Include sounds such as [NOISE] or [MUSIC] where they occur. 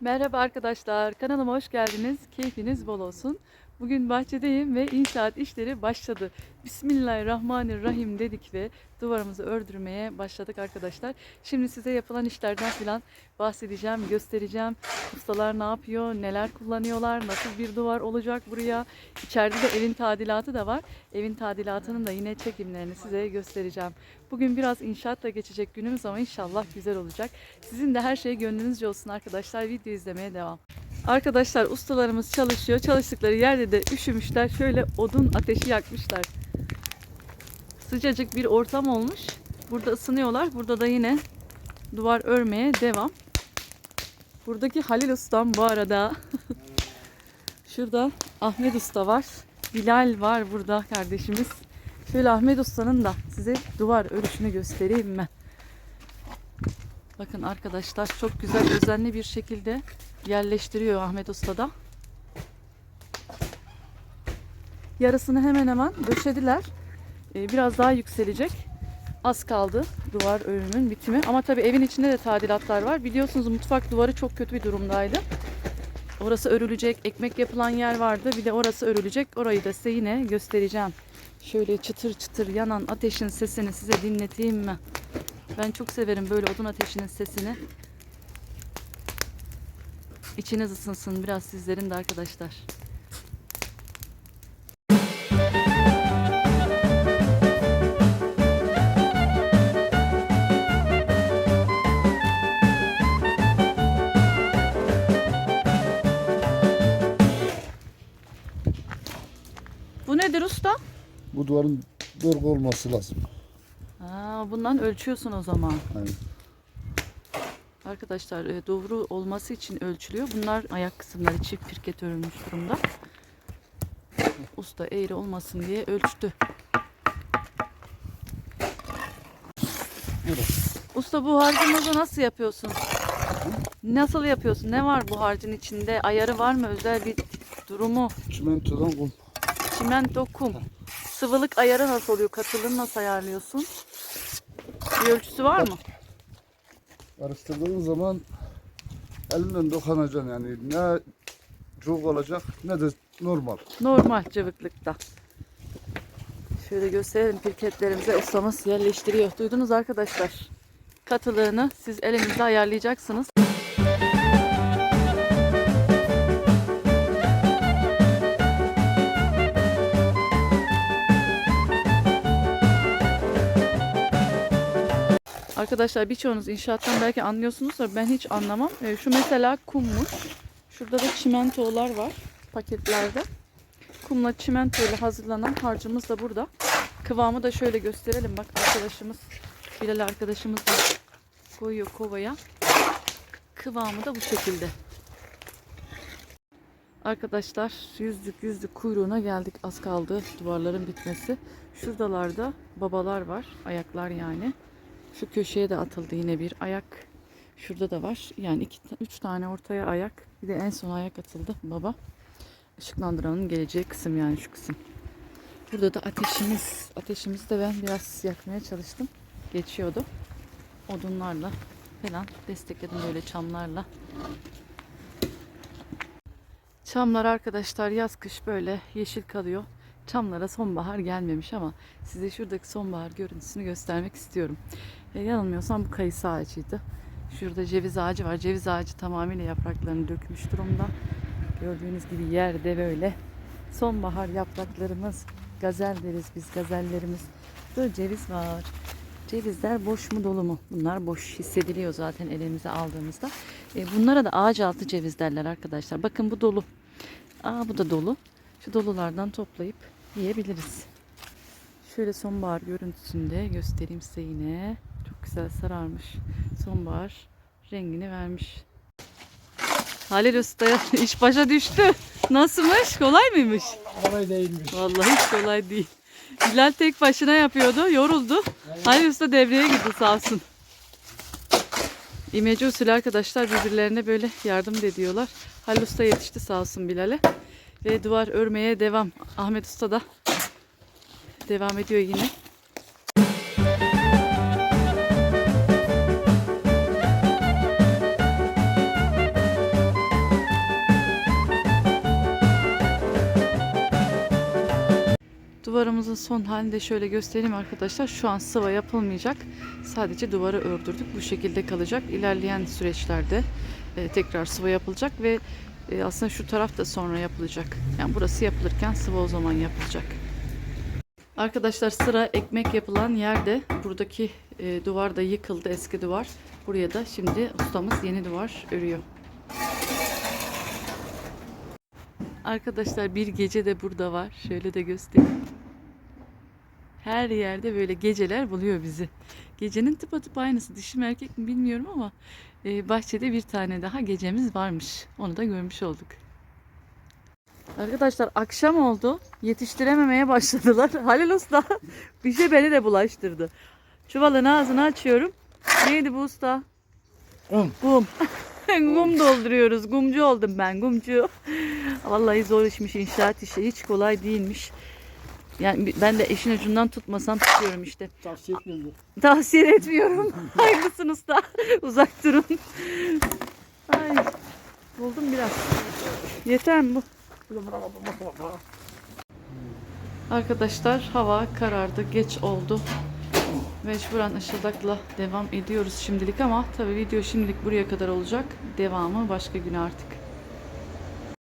Merhaba arkadaşlar, kanalıma hoş geldiniz. Keyfiniz bol olsun. Bugün bahçedeyim ve inşaat işleri başladı. Bismillahirrahmanirrahim dedik ve duvarımızı ördürmeye başladık arkadaşlar. Şimdi size yapılan işlerden falan bahsedeceğim, göstereceğim. Ustalar ne yapıyor, neler kullanıyorlar, nasıl bir duvar olacak buraya. İçeride de evin tadilatı da var. Evin tadilatının da yine çekimlerini size göstereceğim. Bugün biraz inşaatla geçecek günümüz ama inşallah güzel olacak. Sizin de her şey gönlünüzce olsun arkadaşlar. Video izlemeye devam. Arkadaşlar ustalarımız çalışıyor. Çalıştıkları yerde de üşümüşler. Şöyle odun ateşi yakmışlar. Sıcacık bir ortam olmuş. Burada ısınıyorlar. Burada da yine duvar örmeye devam. Buradaki Halil Ustam bu arada. [LAUGHS] Şurada Ahmet Usta var. Bilal var burada kardeşimiz. Şöyle Ahmet Usta'nın da size duvar örüşünü göstereyim mi? Bakın arkadaşlar çok güzel özenli bir şekilde yerleştiriyor Ahmet Usta da. Yarısını hemen hemen döşediler. Ee, Biraz daha yükselecek. Az kaldı duvar örümün bitimi. Ama tabii evin içinde de tadilatlar var. Biliyorsunuz mutfak duvarı çok kötü bir durumdaydı. Orası örülecek. Ekmek yapılan yer vardı. Bir de orası örülecek. Orayı da size yine göstereceğim. Şöyle çıtır çıtır yanan ateşin sesini size dinleteyim mi? Ben çok severim böyle odun ateşinin sesini. İçiniz ısınsın biraz sizlerin de arkadaşlar. Bu nedir usta? Bu duvarın dolgu olması lazım. Aa, bundan ölçüyorsun o zaman. Yani Arkadaşlar e, doğru olması için ölçülüyor. Bunlar ayak kısımları çift pirket örülmüş durumda. Usta eğri olmasın diye ölçtü. Evet. Usta bu harcımızı nasıl yapıyorsun? Nasıl yapıyorsun? Ne var bu harcın içinde? Ayarı var mı? Özel bir durumu? çimentodan kum. Çimento, kum. Sıvılık ayarı nasıl oluyor? Katılığını nasıl ayarlıyorsun? Bir ölçüsü var mı? Karıştırdığın zaman elinden dokanacaksın yani. Ne çok olacak ne de normal. Normal cıvıklıkta. Şöyle gösterelim pirketlerimize ustamız yerleştiriyor. Duydunuz arkadaşlar. Katılığını siz elinizde ayarlayacaksınız. Arkadaşlar birçoğunuz inşaattan belki anlıyorsunuz da ben hiç anlamam. Ee, Şu mesela kummuş. Şurada da çimentolar var paketlerde. Kumla çimento ile hazırlanan harcımız da burada. Kıvamı da şöyle gösterelim. Bak arkadaşımız, Bilal arkadaşımız da koyuyor kovaya. Kıvamı da bu şekilde. Arkadaşlar yüzlük yüzlük kuyruğuna geldik. Az kaldı duvarların bitmesi. Şuradalarda babalar var. Ayaklar yani. Şu köşeye de atıldı yine bir ayak. Şurada da var. Yani iki, üç tane ortaya ayak. Bir de en son ayak atıldı baba. Işıklandıranın geleceği kısım yani şu kısım. Burada da ateşimiz. Ateşimizi de ben biraz yakmaya çalıştım. Geçiyordu. Odunlarla falan destekledim böyle çamlarla. Çamlar arkadaşlar yaz kış böyle yeşil kalıyor. Çamlara sonbahar gelmemiş ama size şuradaki sonbahar görüntüsünü göstermek istiyorum. E, yanılmıyorsam bu kayısı ağacıydı. Şurada ceviz ağacı var. Ceviz ağacı tamamıyla yapraklarını dökmüş durumda. Gördüğünüz gibi yerde böyle sonbahar yapraklarımız, gazel deriz biz gazellerimiz. Burada ceviz var. Cevizler boş mu dolu mu? Bunlar boş hissediliyor zaten elimize aldığımızda. E, bunlara da ağaç altı ceviz derler arkadaşlar. Bakın bu dolu. Aa bu da dolu. Şu dolulardan toplayıp yiyebiliriz. Şöyle sonbahar görüntüsünde göstereyim size yine. Çok güzel sararmış. Sonbahar rengini vermiş. Halil Usta'ya [LAUGHS] iş başa düştü. Nasılmış? Kolay mıymış? Kolay değilmiş. Vallahi hiç kolay değil. Bilal tek başına yapıyordu. Yoruldu. Halil Usta devreye girdi sağ olsun. İmece usulü arkadaşlar birbirlerine böyle yardım ediyorlar. Halil Usta yetişti sağ olsun Bilal'e ve duvar örmeye devam. Ahmet Usta da devam ediyor yine. Duvarımızın son halini de şöyle göstereyim arkadaşlar. Şu an sıva yapılmayacak. Sadece duvara ördürdük. Bu şekilde kalacak. İlerleyen süreçlerde e, tekrar sıva yapılacak ve e, aslında şu taraf da sonra yapılacak. Yani burası yapılırken sıva o zaman yapılacak. Arkadaşlar sıra ekmek yapılan yerde buradaki e, duvar da yıkıldı eski duvar. Buraya da şimdi ustamız yeni duvar örüyor. Arkadaşlar bir gece de burada var. Şöyle de göstereyim. Her yerde böyle geceler buluyor bizi. Gecenin tıpatıp aynısı. Dişi mi erkek mi bilmiyorum ama e, bahçede bir tane daha gecemiz varmış. Onu da görmüş olduk. Arkadaşlar akşam oldu. Yetiştirememeye başladılar. [LAUGHS] Halil Usta bir şey beni de bulaştırdı. Çuvalın ağzını açıyorum. Neydi bu usta? Un. Gum. [LAUGHS] Gum dolduruyoruz. Gumcu oldum ben. Gumcu. Vallahi zor işmiş inşaat işi. Hiç kolay değilmiş. Yani ben de eşin ucundan tutmasam tutuyorum işte. Tavsiye etmiyorum. Tavsiye etmiyorum. [LAUGHS] Haklısın usta. [LAUGHS] Uzak durun. Ay. Buldum biraz. Yeter mi bu? Arkadaşlar hava karardı. Geç oldu. Mecburen ışıldakla devam ediyoruz şimdilik ama tabii video şimdilik buraya kadar olacak. Devamı başka gün artık.